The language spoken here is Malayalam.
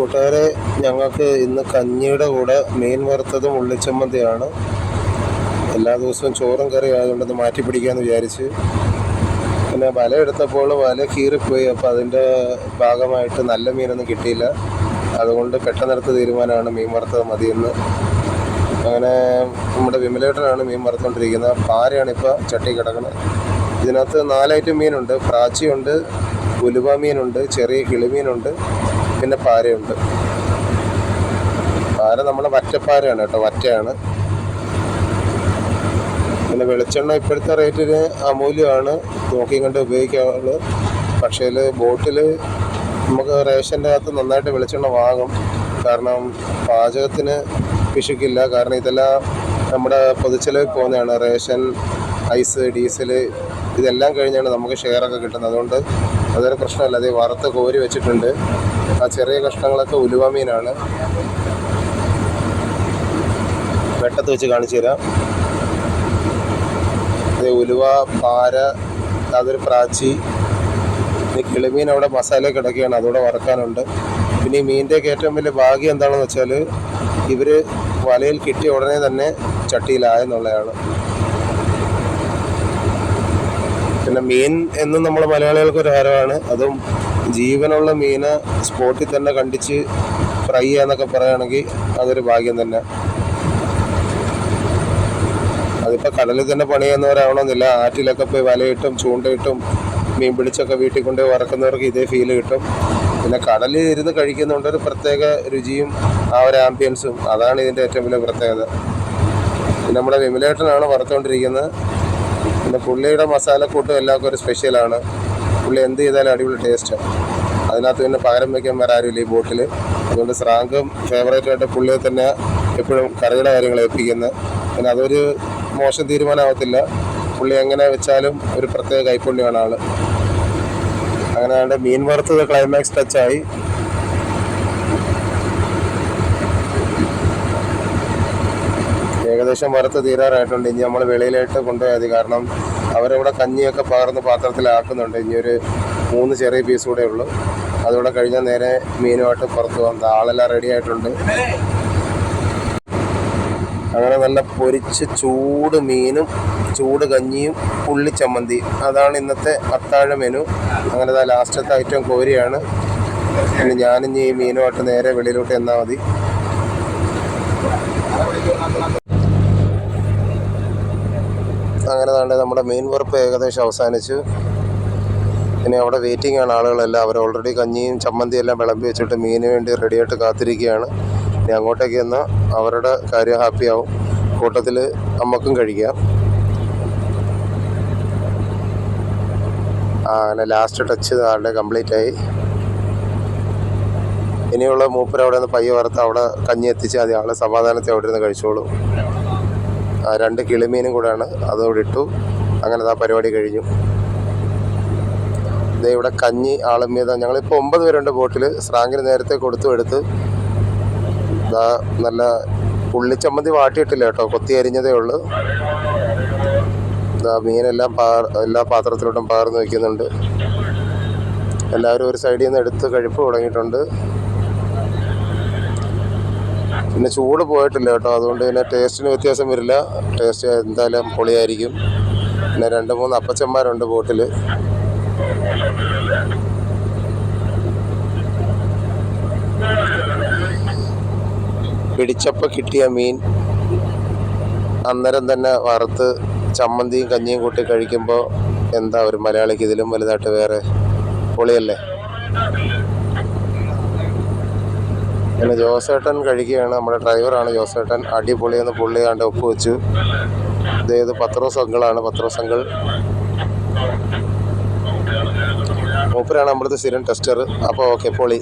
കൂട്ടുകാരെ ഞങ്ങൾക്ക് ഇന്ന് കഞ്ഞിയുടെ കൂടെ മീൻ വറുത്തതും ഉള്ളിച്ചമ്മന്തിയാണ്. എല്ലാ ദിവസവും ചോറും കറി ആയതുകൊണ്ട് മാറ്റി പിടിക്കാമെന്ന് വിചാരിച്ച്. പിന്നെ വല എടുത്തപ്പോൾ വല കീറിപ്പോയി അപ്പോൾ അതിന്റെ ഭാഗമായിട്ട് നല്ല മീനൊന്നും കിട്ടിയില്ല. അതുകൊണ്ട് പെട്ടെന്നെടുത്ത തീരുമാനമാണ് മീൻ വറുത്തത് മതിയെന്ന്. അങ്ങനെ നമ്മുടെ വിമലേട്ടനാണ് മീൻ വറുത്തുകൊണ്ടിരിക്കുന്നത് പാരയാണ് ഇപ്പോൾ ചട്ടി കിടക്കുന്നത്. ഇതിനകത്ത് നാലൈറ്റം മീനുണ്ട്. പ്രാച്ചിയുണ്ട് ഉലുവ മീനുണ്ട് ചെറിയ കിളിമീനുണ്ട്. പിന്നെ പാരയുണ്ട്. പാര നമ്മുടെ വറ്റപ്പാരയാണ് കേട്ടോ വറ്റയാണ്. പിന്നെ വെളിച്ചെണ്ണ ഇപ്പോഴത്തെ റേറ്റിന് അമൂല്യമാണ് നോക്കി കണ്ട് ഉപയോഗിക്കാറുള്ളത് പക്ഷേ ബോട്ടിൽ നമുക്ക് റേഷന്റെ അകത്ത് നന്നായിട്ട് വെളിച്ചെണ്ണ വാങ്ങും. കാരണം പാചകത്തിന് പിശുക്കില്ല. കാരണം ഇതെല്ലാം നമ്മുടെ പൊതുച്ചെലവിൽ പോകുന്നതാണ്. റേഷൻ ഐസ് ഡീസൽ ഇതെല്ലാം കഴിഞ്ഞാണ് നമുക്ക് ഷെയറൊക്കെ കിട്ടുന്നത്. അതുകൊണ്ട് അതൊരു പ്രശ്നമല്ല. അത് വറുത്ത് കോരി വെച്ചിട്ടുണ്ട്. ആ ചെറിയ കഷ്ണങ്ങളൊക്കെ ഉലുവ മീനാണ്. വെട്ടത്ത് വെച്ച് കാണിച്ചു തരാം. ഉലുവ പാര അതൊരു പ്രാച്ചി ഈ കിളിമീൻ അവിടെ മസാല കിടക്കുകയാണ് അതോടെ വറക്കാനുണ്ട്. പിന്നെ ഈ മീനിന്റെയൊക്കെ ഏറ്റവും വലിയ ഭാഗ്യം എന്താണെന്ന് വെച്ചാൽ ഇവർ വലയിൽ കിട്ടിയ ഉടനെ തന്നെ ചട്ടിയിലായെന്നുള്ളതാണ് പിന്നെ മീൻ എന്നും നമ്മൾ മലയാളികൾക്ക് ഒരു ഹരമാണ് അതും ജീവനുള്ള മീന് സ്പോട്ടിൽ തന്നെ കണ്ടിച്ച് ഫ്രൈ ചെയ്യാന്നൊക്കെ പറയുകയാണെങ്കിൽ അതൊരു ഭാഗ്യം തന്നെ. അതിപ്പോൾ കടലിൽ തന്നെ പണി ചെയ്യുന്നവരാവണമെന്നില്ല. ആറ്റിലൊക്കെ പോയി വലയിട്ടും ചൂണ്ടയിട്ടും മീൻ പിടിച്ചൊക്കെ വീട്ടിൽ കൊണ്ടുപോയി വറക്കുന്നവർക്ക് ഇതേ ഫീൽ കിട്ടും. പിന്നെ കടലിൽ ഇരുന്ന് കഴിക്കുന്നുണ്ട് ഒരു പ്രത്യേക രുചിയും ആ ഒരു ആംബിയൻസും അതാണ് ഇതിന്റെ ഏറ്റവും വലിയ പ്രത്യേകത. പിന്നെ നമ്മുടെ വിമലേട്ടനാണ് വറുത്തുകൊണ്ടിരിക്കുന്നത് പിന്നെ പുള്ളിയുടെ മസാലക്കൂട്ടും എല്ലാവർക്കും ഒരു സ്പെഷ്യലാണ് പുള്ളി എന്ത് ചെയ്താലും അടിപൊളി ടേസ്റ്റാണ് അതിനകത്ത് പിന്നെ പകരം വയ്ക്കാൻ വേറെ ആരുമില്ല ഈ ബോട്ടിൽ അതുകൊണ്ട് സ്രാങ്കും ഫേവറേറ്റ് ആയിട്ട് പുള്ളിയെ തന്നെ എപ്പോഴും കറിയുടെ കാര്യങ്ങൾ ഏൽപ്പിക്കുന്നത് പിന്നെ അതൊരു മോശം തീരുമാനമാകത്തില്ല പുള്ളി എങ്ങനെ വെച്ചാലും ഒരു പ്രത്യേക കൈപ്പുണ്യമാണ് ആൾ അങ്ങനെ മീൻ വറുത്തത് ക്ലൈമാക്സ് ടച്ചായി ഏകദേശം വറുത്ത് തീരാറായിട്ടുണ്ട്. ഇനി നമ്മൾ വെളിയിലായിട്ട് കൊണ്ടുപോയാൽ കാരണം അവരവിടെ കഞ്ഞിയൊക്കെ പകർന്ന് പാത്രത്തിലാക്കുന്നുണ്ട്. ഇനി ഒരു മൂന്ന് ചെറിയ പീസ് കൂടെ ഉള്ളൂ. അതുകൂടെ കഴിഞ്ഞ നേരെ മീനുമായിട്ട് പുറത്ത് വന്ന ആളെല്ലാം റെഡി ആയിട്ടുണ്ട്. അങ്ങനെ നല്ല പൊരിച്ച് ചൂട് മീനും ചൂട് കഞ്ഞിയും പുള്ളിച്ചമ്മന്തി അതാണ് ഇന്നത്തെ അത്താഴ മെനു അങ്ങനെ ലാസ്റ്റത്തെ ഐറ്റം കോരിയാണ്. പിന്നെ ഞാനിഞ്ഞ് ഈ മീനുമായിട്ട് നേരെ വെളിയിലോട്ട് എന്നാൽ മതി. അങ്ങനെ താണ്ട് നമ്മുടെ മീൻ വറുപ്പ് ഏകദേശം അവസാനിച്ചു. ഇനി അവിടെ വെയിറ്റിംഗ് ആണ്. ആളുകളെല്ലാം അവർ ഓൾറെഡി കഞ്ഞിയും ചമ്മന്തിയും എല്ലാം വിളമ്പി വെച്ചിട്ട് മീന് വേണ്ടി റെഡിയായിട്ട് കാത്തിരിക്കുകയാണ്. ഇനി അങ്ങോട്ടേക്ക് ചെന്നാൽ അവരുടെ കാര്യം ഹാപ്പിയാവും കൂട്ടത്തിൽ നമുക്കും കഴിക്കാം. ആ അങ്ങനെ ലാസ്റ്റ് ടച്ച് ആളുടെ കംപ്ലീറ്റ് ആയി. ഇനിയുള്ള മൂപ്പർ അവിടെ നിന്ന് പയ്യ വറുത്ത് അവിടെ കഞ്ഞി എത്തിച്ച് മതി. ആളെ സമാധാനത്തെ അവിടെ നിന്ന് കഴിച്ചോളൂ. രണ്ട് കിളിമീനും കൂടെയാണ്. അതോടെ ഇട്ടു. അങ്ങനെ ആ പരിപാടി കഴിഞ്ഞു. ഇതേ ഇവിടെ കഞ്ഞി ആളമ്മിയത ഞങ്ങളിപ്പോൾ ഒമ്പത് പേരുണ്ട് ബോട്ടിൽ സ്രാങ്കിന് നേരത്തെ കൊടുത്തു എടുത്ത്. ഇതാ നല്ല ഉള്ളിച്ചമ്മന്തി വാട്ടിയിട്ടില്ല കേട്ടോ. കൊത്തി അരിഞ്ഞതേ ഉള്ളൂ. ഇതാ മീനെല്ലാം എല്ലാ പാത്രത്തിലോട്ടും പാർന്ന് വയ്ക്കുന്നുണ്ട് എല്ലാവരും ഒരു സൈഡിൽ നിന്ന് എടുത്ത് കഴിപ്പ് തുടങ്ങിയിട്ടുണ്ട്. പിന്നെ ചൂട് പോയിട്ടില്ല കേട്ടോ. അതുകൊണ്ട് പിന്നെ ടേസ്റ്റിന് വ്യത്യാസം വരില്ല. ടേസ്റ്റ് എന്തായാലും പൊളിയായിരിക്കും. പിന്നെ രണ്ട് മൂന്ന് അപ്പച്ചന്മാരുണ്ട് ബോട്ടിൽ പിടിച്ചപ്പോൾ കിട്ടിയ മീൻ. അന്നേരം തന്നെ വറുത്ത് ചമ്മന്തിയും കഞ്ഞിയും കൂട്ടി കഴിക്കുമ്പോൾ എന്താ ഒരു മലയാളിക്ക് ഇതിലും വലുതായിട്ട് വേറെ പൊളിയല്ലേ? പിന്നെ ജോസേട്ടൻ കഴിക്കുകയാണ്. നമ്മുടെ ഡ്രൈവറാണ് ജോസേട്ടൻ. അടിപൊളിയെന്ന് പുള്ളി കണ്ട് ഒപ്പുവെച്ചു. ഇതേത് പത്രോസ് അങ്കിളാണ് പത്രോസ് അങ്കിൾ മൂപ്പരാണ് നമ്മളത് സ്ഥിരം ടെസ്റ്റർ. അപ്പോൾ ഓക്കെ പൊളി.